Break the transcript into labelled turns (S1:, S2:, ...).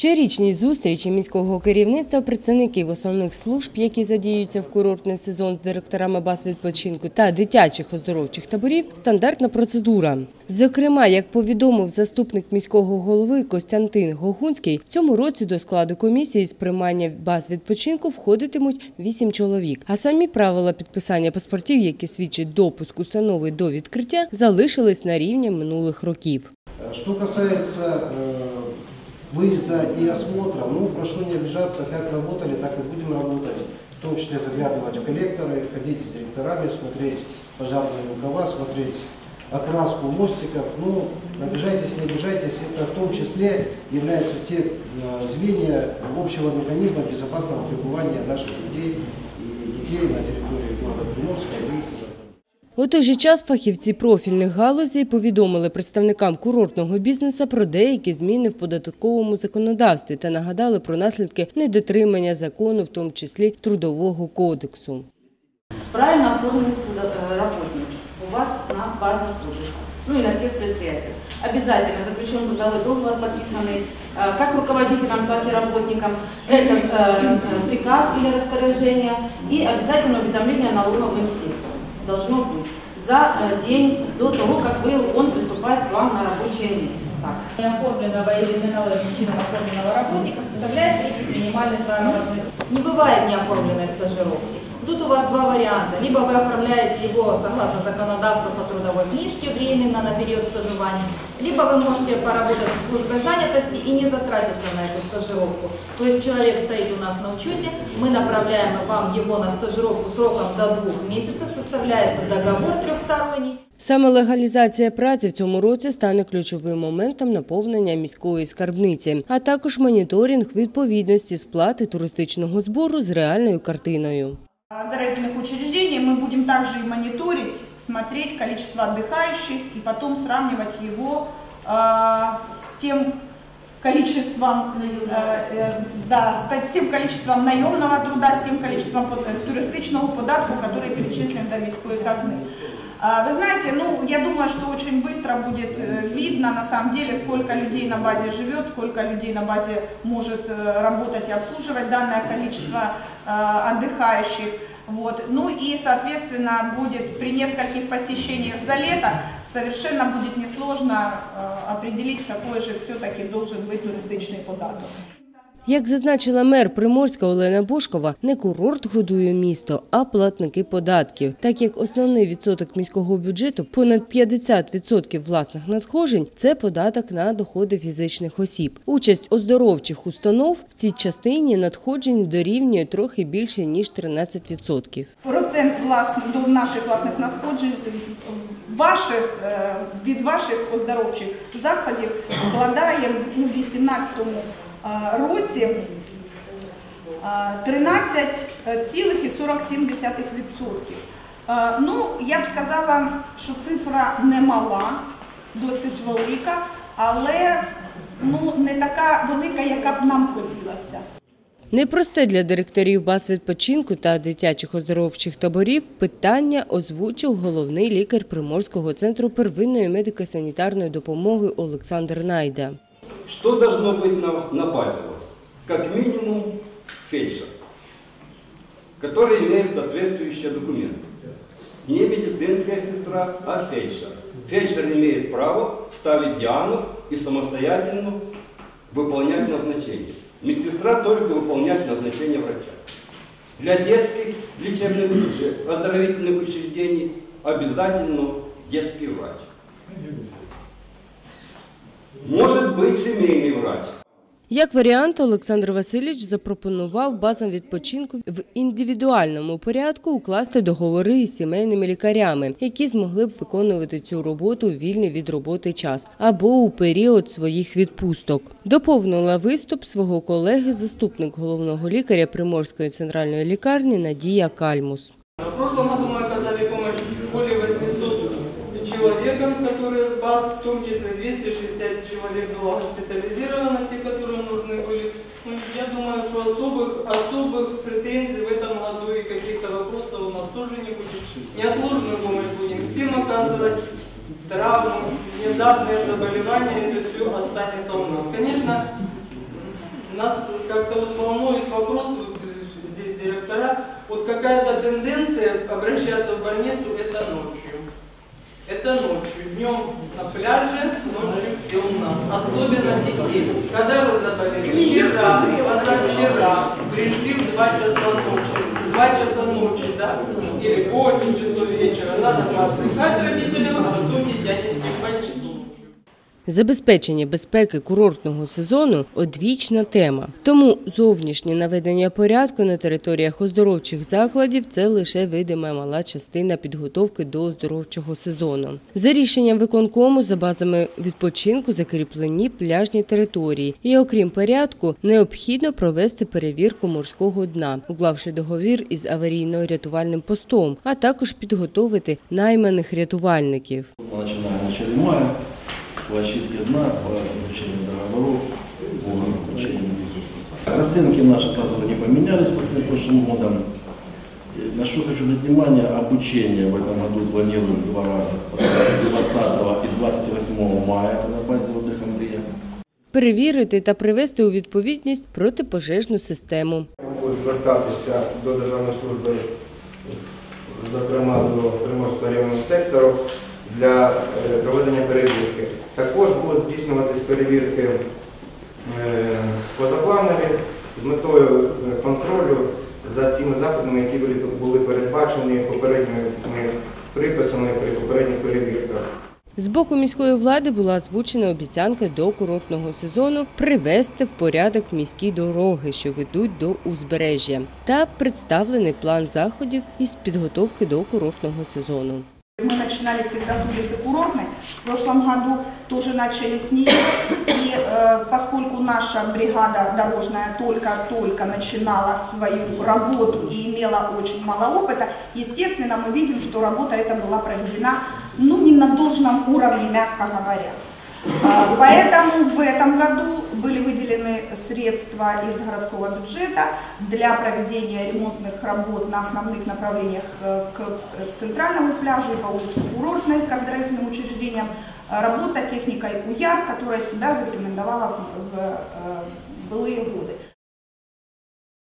S1: Щорічні зустрічі міського керівництва, представників основних служб, які задіються в курортний сезон з директорами баз відпочинку та дитячих оздоровчих таборів – стандартна процедура. Зокрема, як повідомив заступник міського голови Костянтин Гогунський, в цьому році до складу комісії з приймання баз відпочинку входитимуть вісім чоловік. А самі правила підписання паспортів, які свідчать допуск установи до відкриття, залишились на рівні минулих років.
S2: Что касается э, выезда и осмотра, ну, прошу не обижаться, как работали, так и будем работать. В том числе заглядывать в коллекторы, ходить с директорами, смотреть пожарные рукава, смотреть окраску мостиков. Ну, обижайтесь, не обижайтесь, это в том числе являются те э, звенья общего механизма безопасного пребывания наших людей и детей на территории города Приморска и
S1: У той же час фахівці профільних галузей повідомили представникам курортного бізнесу про деякі зміни в податковому законодавстві та нагадали про наслідки недотримання закону, в тому числі трудового кодексу.
S3: правильно оформленный трудо- э, работник у вас на базе труда, ну и на всех предприятиях. Обязательно заключен трудовой договор, подписанный э, как руководителем, так и работникам. Это э, э, приказ или распоряжение и обязательно уведомление налоговой инспекции Должно быть за э, день до того, как вы, он приступает к вам на рабочее место. Так.
S4: неоформленного или неналежным чином оформленного работника составляет 30 минимальных заработных. Не бывает неоформленной стажировки. Тут у вас два варианта. Либо вы оформляете его согласно законодавству по трудовой книжке временно на период стажирования, либо вы можете поработать в службой занятости и не затратиться на эту стажировку. То есть человек стоит у нас на учете, мы направляем вам его на стажировку сроком до двух месяцев, составляется договор трехсторонний.
S1: Саме легалізація праці в цьому році стане ключовим моментом наповнення міської скарбниці, а також моніторинг відповідності сплати туристичного збору з реальною картиною.
S5: Оздоровительных учреждений мы будем также и мониторить, смотреть количество отдыхающих и потом сравнивать его э, с тем количеством, э, э, да, с тем количеством наемного труда, с тем количеством э, туристичного податку, который перечислен до міської казны. А, Вы знаете, ну, я думаю, что очень быстро будет э, видно, на самом деле, сколько людей на базе живет, сколько людей на базе может э, работать и обслуживать данное количество отдыхающих. Вот. Ну и, соответственно, будет при нескольких посещениях за лето совершенно будет несложно э, определить, какой же все-таки должен быть туристичный податок.
S1: Як зазначила мер Приморська Олена Бошкова, не курорт годує місто, а платники податків. Так як основний відсоток міського бюджету, понад 50% власних надходжень – це податок на доходи фізичних осіб. Участь оздоровчих установ в цій частині надходжень дорівнює трохи більше ніж 13%.
S5: Процент власних наших власних надходжень ваших е, від ваших оздоровчих заходів складає у 2018 році е, 13,47%. Е, Ну, я б сказала, що цифра не мала, досить велика, але ну, не така велика, яка б нам хотілося.
S1: Непросте для директорів баз відпочинку та дитячих оздоровчих таборів питання озвучив головний лікар Приморського центру первинної медико-санітарної допомоги Олександр Найда.
S6: Что должно быть на, на базе вас? Как минимум фельдшер, который имеет соответствующие документы. Не медицинская сестра, а фельдшер. Фельдшер имеет право ставить диагноз и самостоятельно выполнять назначение. Медсестра только выполнять назначение врача. Для детских лечебных э, оздоровительных учреждений обязательно детский врач. Может быть семейный врач.
S1: Як варіант, Олександр Васильович запропонував базам відпочинку в індивідуальному порядку укласти договори із сімейними лікарями, які змогли б виконувати цю роботу у вільний від роботи час або у період своїх відпусток. Доповнила виступ свого колеги заступник головного лікаря Приморської центральної лікарні Надія Кальмус.
S7: В прошлом году мы оказали помощь более 800 человекам, которые с баз, в том числе 260 человек было госпитализировано, те, которые нужны были. Ну, я думаю, что особых, особых претензий в этом году и каких-то вопросов у нас тоже не будет. Неотложную помощь будем всем оказывать. Травмы, внезапные заболевания, это все останется у нас. Конечно, нас как-то вот волнует вопрос, вот здесь директора, вот какая-то тенденция обращаться в больницу это ночью. Это ночью. Днем на пляже, ночью все у нас. Особенно детей. Когда вы заболели? Вчера, позавчера. Пришли в 2 часа ночи. 2 часа ночи, да? Или 8 часов вечера. Надо поотдыхать родителям, а потом дитя ночью.
S1: Забезпечення безпеки курортного сезону одвічна тема. Тому зовнішнє наведення порядку на територіях оздоровчих закладів це лише видима мала частина підготовки до оздоровчого сезону. За рішенням виконкому за базами відпочинку закріплені пляжні території, і окрім порядку, необхідно провести перевірку морського дна, уклавши договір із аварійно-рятувальним постом, а також підготовити найманих рятувальників.
S8: В начале мая по очистке дна, по заключению договоров, по заключению Расценки наши сразу не поменялись по сравнению с прошлым годом. И На что хочу обратить внимание, обучение в этом году планируем два раза, 20 и 28 мая это на базе отдыха Мрия.
S1: перевірити та привести у відповідність протипожежну систему.
S9: будуть звертатися до Державної служби, зокрема до Приморського районного сектору, для е, проведення перевірки. Також будуть здійснюватись перевірки е, позапланові з метою е, контролю за тими заходами, які були- були передбачені попередніми приписами при попередніх перевірках.
S1: З боку міської влади була озвучена обіцянка до курортного сезону привести в порядок міські дороги, що ведуть до узбережжя, та представлений план заходів із підготовки до курортного сезону.
S5: Мы начинали всегда с улицы Курортной, в прошлом году тоже начали с нее. И э, поскольку наша бригада дорожная только-только начинала свою работу и имела очень мало опыта, естественно, мы видим, что работа эта была проведена ну, не на должном уровне, мягко говоря. А, Поэтому в этом году были выделены средства из городского бюджета для проведения ремонтных работ на основных направлениях э, к центральному пляжу и по улице Курортной, к оздоровительным учреждениям. А, Работа техникой УЯР, которая себя зарекомендовала в, э, былые годы.